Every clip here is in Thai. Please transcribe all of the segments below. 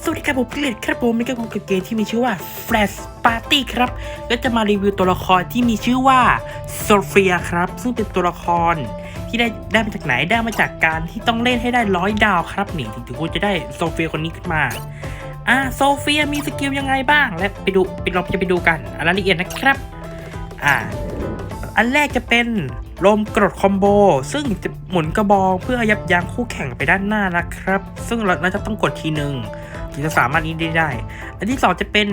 สวัสดีครับผมเกลียดครับผมนี่ก็คือเกมที่มีชื่อว่า Flash Party ครับก็จะมารีวิวตัวละครที่มีชื่อว่าโซเฟียครับ ซึ่งเป็นตัวละครที่ได้ได้มาจากไหนได้มาจากการที่ต้องเล่นให้ได้ร้อยดาวครับนี่ถึงถึงคุณจะได้โซเฟียคนนี้ขึ้นมาอ่าโซเฟียมีสกิลยังไงบ้าง และไปดูไปเราจะไปดูกันรายละเอียดนะครับอ่าอันแรกจะเป็นลมกรดคอมโบ ซึ่งจะหมุนกระบองเพื่อยับยั้งคู่แข่งไปด้านหน้านะครับ ซึ่งเราจะต้องกดทีหนึ่ง ถึงจะสามารถนี้ได้ได้ อันที่สองจะเป็น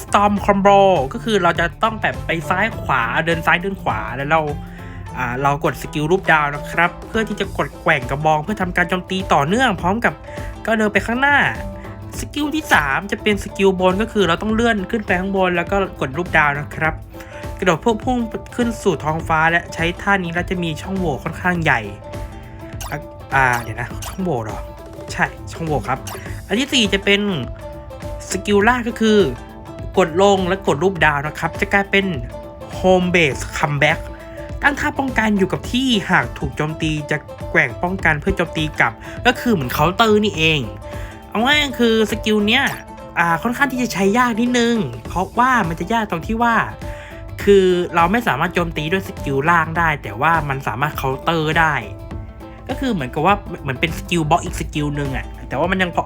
Storm Combo ก็คือเราจะต้องแบบไปซ้ายขวาเดินซ้ายเดินขวาแล้วเราอ่าเรากดสกิลรูปดาวนะครับ เพื่อที่จะกดแกว่งกระบองเพื่อทำการโจมตีต่อเนื่อง พร้อมกับก็เดินไปข้างหน้าสกิลที่ 3 จะเป็นสกิลบนก็คือเราต้องเลื่อนขึ้นไปข้างบนแล้วก็กดรูปดาวนะครับ กระโดดพุ่งพุ่งขึ้นสู่ท้องฟ้าและใช้ท่านี้แล้วจะมีช่องโหว่ค่อนข้างใหญ่อ่าเดี๋ยวนะช่องโหว่หรอ ใช่ช่องโหว่ครับ อันที่ 4 จะเป็นสกิลล่าก็คือกดลงและกดรูปดาวนะครับ จะกลายเป็น Home Base Comeback ตั้งท่าป้องกันอยู่กับที่หากถูกโจมตีจะแกว่งป้องกันเพื่อโจมตีกลับ ก็คือเหมือนเคาน์เตอร์นี่เอง เอาง่ายคือสกิลเนี้ยค่อนข้างที่จะใช้ยากนิดนึง เพราะว่ามันจะยากตรงที่ว่า คือเราไม่สามารถโจมตีด้วยสกิลล่างได้ แต่ว่ามันสามารถเคาน์เตอร์ได้ ก็คือเหมือนกับว่าเหมือนเป็นสกิลบล็อกอีกสกิลหนึ่งอะแต่ว่ามันยังพอ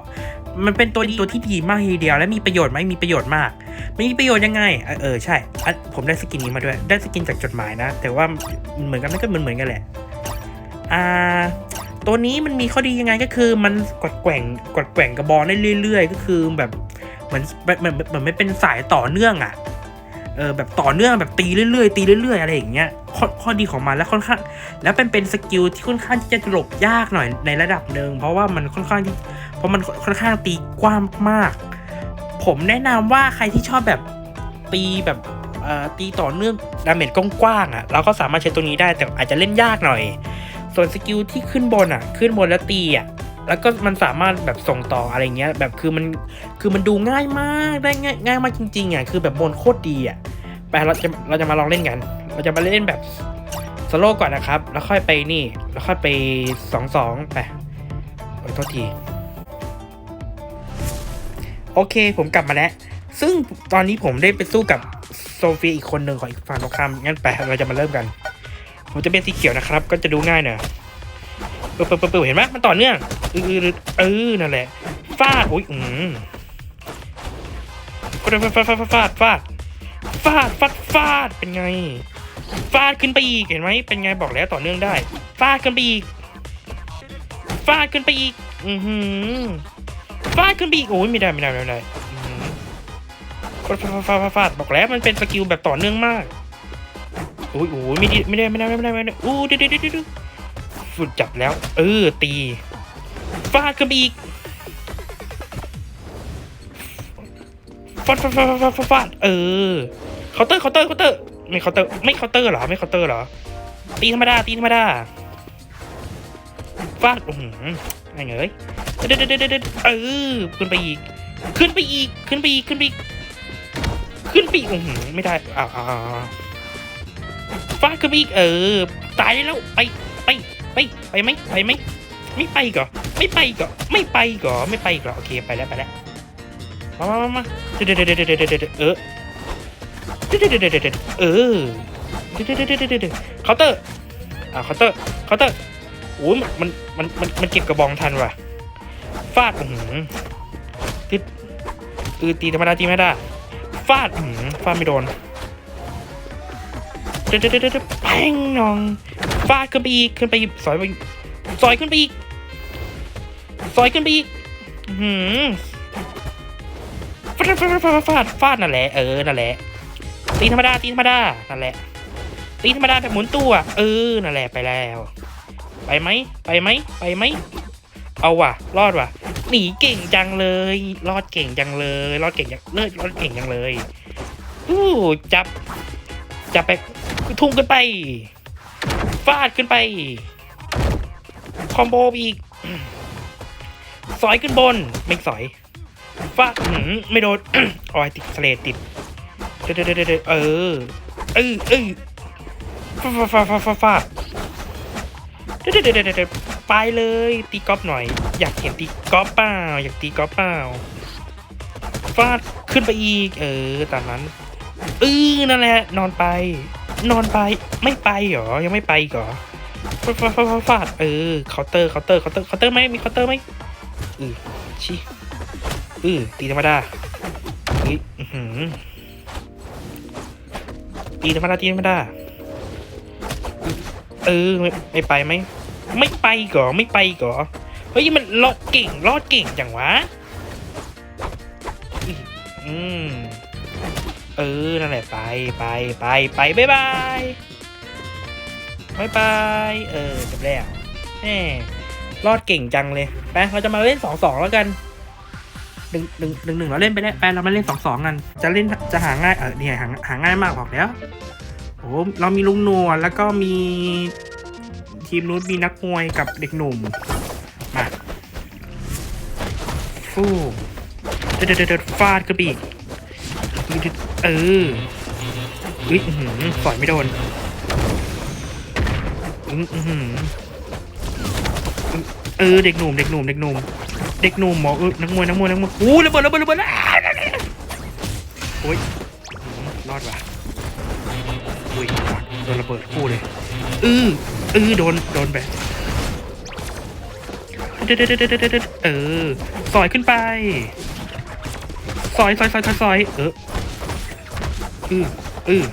มันเป็นตัวตัวที่ดีมากทีเดียวและมีประโยชน์ไหมมีประโยชน์มากมีประโยชน์ยังไงเออเออใช่ ผมได้สกินนี้มาด้วย ได้สกินจากจดหมายนะ แต่ว่าเหมือนกันไม่ก็เหมือนเหมือนกันแหละอ่าตัวนี้มันมีข้อดียังไงก็คือมันกดแกว่งกดแกว่งกระบองได้เรื่อย ๆ ก็คือแบบเหมือนแบบเหมือนเหมือนไม่เป็นสายต่อเนื่องอะ่ะ เออแบบต่อเนื่องแบบตีเรื่อยๆตีเรื่อยๆอะไรอย่างเงี้ยข้อข้อดีของมันแล้วค่อนข้าง แล้วเป็นเป็นสกิลที่ค่อนข้างที่จะหลบยากหน่อยในระดับหนึ่งเพราะว่ามันค่อนข้างที่เพราะมันค่อนข้างตีกว้างมาก ผมแนะนำว่าใครที่ชอบแบบตีแบบเอ่อตีต่อเนื่องดาเมจกว้างๆอะเราก็สามารถใช้ตัวนี้ได้แต่อาจจะเล่นยากหน่อย ส่วนสกิลที่ขึ้นบนอะ ขึ้นบนแล้วตีอะ แล้วก็มันสามารถแบบส่งต่ออะไรเงี้ย แบบคือมันคือมันดูง่ายมากได้ง่ายง่ายมากจริงๆอะคือแบบบนโคตรดีอะไปเราจะเราจะมาลองเล่นกัน เราจะมาเล่นแบบสโลก่อนนะครับ แล้วค่อยไปนี่ แล้วค่อยไปสองสองไปโอ้ยโทษที โอเคผมกลับมาแล้ว ซึ่งตอนนี้ผมได้ไปสู้กับโซเฟียอีกคนหนึ่งของอีกฝั่งตรงข้ามงั้นไปเราจะมาเริ่มกัน ผมจะเป็นสีเขียวนะครับ ก็จะดูง่ายหน่อย เปึ๊บปึ๊บปึ๊บเห็นไหมมันต่อเนื่องเออเออนั่นแหละฟาดโอ้ยอืมฟาดฟาดฟาดฟาดฟาดฟาดฟาดฟาดเป็นไง ฟาดขึ้นไปอีกเห็นไหมเป็นไงบอกแล้วต่อเนื่องได้ ฟาดขึ้นไปอีกฟาดขึ้นไปอีก อือหือฟาดขึ้นไปอีกโอ้ยไม่ได้ไม่ได้ไม่ได้ฟาดฟาดฟาดฟาดบอกแล้วมันเป็นสกิลแบบต่อเนื่องมากโอ้ยโอ้ยไม่ได้ไม่ได้ไม่ได้ไม่ได้ไม่ได้อู้ดี๋ยวเดี๋ยวเดี๋ยว ฝึกจับแล้ว เออ ตีฟาดขึ้นไปอีกฟาดฟาดฟาดฟาดฟาดฟาดเออเคาน์เตอร์เคาน์เตอร์เคาน์เตอร์ไม่เคาน์เตอร์ไม่เคาน์เตอร์เหรอไม่เคาน์เตอร์เหรอตีธรรมดาตีธรรมดาฟาดอือหือไงเอ้ยเดี๋ยวเดี๋ยวเดี๋ยวเดี๋ยวเออขึ้นไปอีก ขึ้นไปอีกขึ้นไปอีกขึ้นไปอีกขึ้นไปอีกอือหือไม่ได้อ้าวอ้าวอ้าวฟาดขึ้นไปอีกเออตายได้แล้วไป ไปไปไหมไปไหมไม่ไปก่อไม่ไปก่อไม่ไปก่อไม่ไปก่อโอเคไปแล้วไปแล้วมามามามาเดี๋ยวเดเดเดเดเดเออเดี๋ยวเดเดเดเดเออเดี๋ยวเดเดเดเดเคาน์เตอร์อ่าเคาน์เตอร์เคาน์เตอร์โอ้ยมันมันมันมันเก็บกระบองทันว่ะฟาดอือหือติดเอตีธรรมดาตีไม่ได้ฟาดอือหือฟาดไม่โดน เดี๋ยวเดี๋ยวเดี๋ยวเดี๋ยวแพงนองฟาดขึ้นไปอีกขึ้นไปอีกซอยไปอีกซอยขึ้นไปอีกซอยขึ้นไปอีกหืมฟาดฟาดฟาดฟาดฟาดฟาดนั่นแหละเออนั่นแหละตีธรรมดาตีธรรมดานั่นแหละตีธรรมดาแบบหมุนตัว เออนั่นแหละไปแล้ว ไปไหมไปไหมไปไหมเอาว่ะ รอดว่ะหนีเก่งจังเลย รอดเก่งจังเลย รอดเก่งจังเลิศรอดเก่งจังเลยอู้จับจับไป ทุ่มขึ้นไป ฟาดขึ้นไป คอมโบอีก สอยขึ้นบน ไม่สอย ฟาดหืมไม่โดนโอ้ยติดสเลดติด เดเดเดเดเออ เออเออฟาดฟาดฟาดฟาฟาเดเดเดเดเดไปเลย ตีกอล์ฟหน่อย อยากเห็นตีกอล์ฟเปล่า อยากตีกอล์ฟเปล่า ฟาดขึ้นไปอีก เออ ตามนั้นเออนั่นแหละ นอนไป นอนไปไม่ไปเหรอยังไม่ไปเหรอฟาดฟาดฟาดฟาดเออเคาน์เตอร์เคาน์เตอร์เคาน์เตอร์เคาน์เตอร์ไหมมีเคาน์เตอร์ไหมเออชิเออตีธรรมดาเฮ้ยอื้อหือตีธรรมดาตีธรรมดาเออไม่ไม่ไปไหมไม่ไปก่อไม่ไปก่อเฮ้ยมันรอดเก่งรอดเก่งจังวะอืม เออ นั่นแหละไปไปไปไปบายบายบายบายเออจบแล้วแหมรอดเก่งจังเลย ไป เราจะมาเล่นสองสองแล้วกันหนึ่งหนึ่งหนึ่งหนึ่งเราเล่นไปแล้วไปเรามาเล่นสองสองกัน จะเล่นจะหาง่ายเออเนี่ยหาหาง่ายมากบอกแล้วโอ้เรามีลุงนวดแล้วก็มีทีมนู้นมีนักมวยกับเด็กหนุ่ม มาฟูเด็ดเด็ดเด็ดฟาดกระบี่ เออเฮ้ยอื้อหือสอยไม่โดนอือหือเออเด็กหนุ่มเด็กหนุ่มเด็กหนุ่มเด็กหนุ่มหมอเออนักมวยนักมวยนักมวยอู้ระเบิดระเบิดระเบิดอ่าโอ้ยรอดว่ะอุ้ยโดนระเบิดคู่เลยอืออือโดนโดนแบบเด็ดเด็ดเด็ดเด็ดเดเออสอยขึ้นไปสอยสอยสอยสอยสอยเออ อืออือ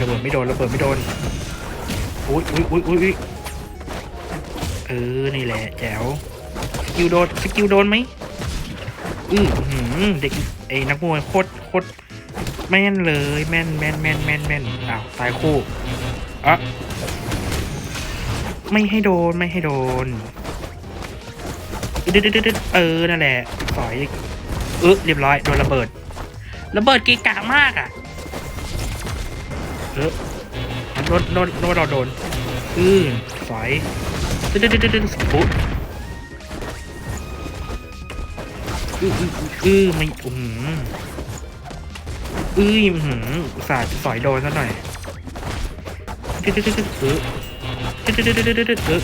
ระเบิดไม่โดนระเบิดไม่โดนอุ้ยอุ้ยอุ้ยอุ้ยเออ นี่แหละแจ๋วสกิลโดนสกิลโดนไหมอือหือเด็กไอ้นักมวยโคตรโคตรแม่นเลยแม่นแม่นแม่นแม่นแม่นอ้าวตายคู่อะไม่ให้โดนไม่ให้โดนเด็ดเด็ดเด็ดเออนั่นแหละสอย เออเรียบร้อยโดนระเบิด ระเบิดกะกะมากอะเออโดนโดนโดนเราโดนอือสอยเด็ดเด็ดเด็ดเด็ดโอ้อืออืออือไม่อืมอือหืมอุตส่าห์จะสอยโดนซะหน่อยเด็ดเด็ดเด็ดเออเด็ดเด็ดเด็ดเด็ดเด็ดเออ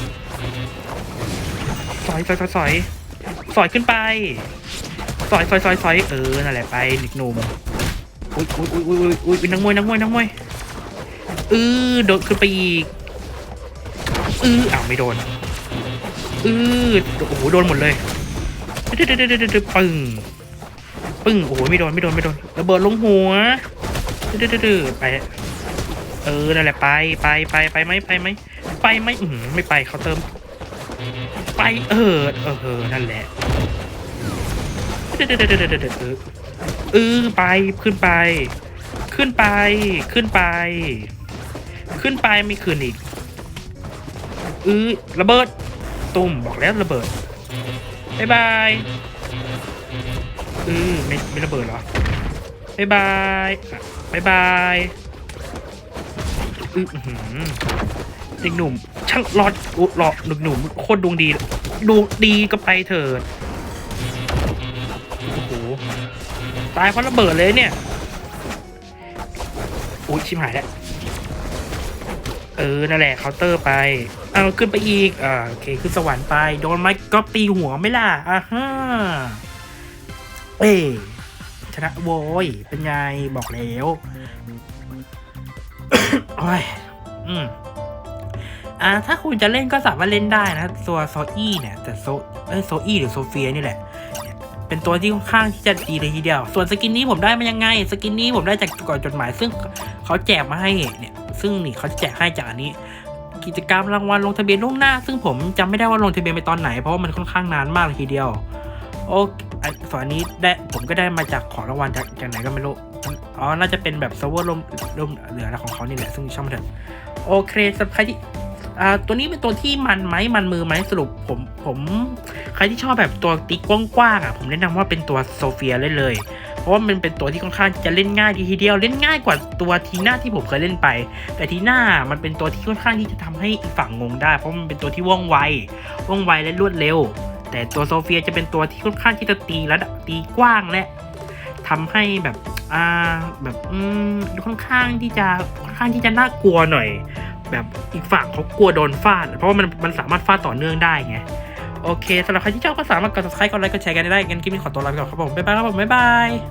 สอยสอยสอยสอยขึ้นไป สอยสอยสอยสอยเออนั่นแหละไปเด็กหนุ่มอุ้ยอุ้ยอุ้ยอุ้ยอุ้ยอุ้ยเป็นนักมวยนักมวยนักมวยเออโดดขึ้นไปอีกเอออ้าวไม่โดนเออโอ้โหโดนหมดเลยเดือดเดือดเปึ้งปึ้งโอ้โหไม่โดนไม่โดนไม่โดนระเบิดลงหัวเดือดเดไปเออนั่นแหละไปไปไปไปไหมไปไหมไปไหมอืมไม่ไปเขาเติม ไปเออเออนั่นแหละ เดดดดดเออเออไปขึ้นไป ขึ้นไป ขึ้นไป ขึ้นไปไม่ขึ้นอีกเออระเบิดตุ่มบอกแล้วระเบิดบายบายเออไม่ไม่ระเบิดเหรอบายบายบายบายอือเด็กหนุ่มช่างรอดอุรอหนุ่มหนุ่มโคตรดวงดีดวงดีก็ไปเถิด ตายเพราะระเบิดเลยเนี่ยอุ้ยชิมหายแล้วเออนั่นแหละเคาน์เตอร์ไปเอาขึ้นไปอีกอ่าโอเคขึ้นสวรรค์ไปโดนไม้ก็ตีหัวไม่ล่ะอ่าฮะเอ้ยชนะโว้ยเป็นไงบอกแล้วโอ้ยอืมอ่าถ้าคุณจะเล่นก็สามารถเล่นได้นะ ตัวโซอี้เนี่ย แต่โซเอ้ยโซอี้หรือโซเฟียนี่แหละ เป็นตัวที่ค่อนข้างที่จะดีเลยทีเดียว ส่วนสกินนี้ผมได้มายังไง สกินนี้ผมได้จากก่อนจดหมาย ซึ่งเขาแจกมาให้เนี่ย ซึ่งนี่เขาแจกให้จากอันนี้ กิจกรรมรางวัลลงทะเบียนล่วงหน้า ซึ่งผมจำไม่ได้ว่าลงทะเบียนไปตอนไหน เพราะว่ามันค่อนข้างนานมากเลยทีเดียว โอ้ส่วนอันนี้ได้ผมก็ได้มาจากของรางวัลจากจากไหนก็ไม่รู้ อ๋อ น่าจะเป็นแบบเซิร์ฟเวอร์ลมลมเหลือของเขานี่แหละ ซึ่งช่างมันเถอะ โอเคสำหรับใครที่ อ่าตัวนี้เป็นตัวที่มันไหมมันมือไหมสรุปผมผมใครที่ชอบแบบตัวติ๊กกว้างๆอะผมแนะนำว่าเป็นตัวโซเฟียเล่นเลยเพราะว่ามันเป็นตัวที่ค่อนข้างจะเล่นง่ายทีเดียวเล่นง่ายกว่าตัวทีน่าที่ผมเคยเล่นไป แต่ทีน่ามันเป็นตัวที่ค่อนข้างที่จะทำให้อีกฝั่งงงได้ เพราะมันเป็นตัวที่ว่องไวว่องไวและรวดเร็ว แต่ตัวโซเฟียจะเป็นตัวที่ค่อนข้างที่จะตีระดับตีกว้างและทำให้แบบอ่าแบบอืมค่อนข้างที่จะค่อนข้างที่จะน่ากลัวหน่อย แบบอีกฝั่งเขากลัวโดนฟาด เพราะว่ามันมันสามารถฟาดต่อเนื่องได้ไง โอเคสำหรับใครที่ชอบก็สามารถกด subscribe กดไลค์กดแชร์กันได้กันคลิปนี้ขอตัวลาไปก่อนครับผมบ๊ายบายครับผมบ๊ายบาย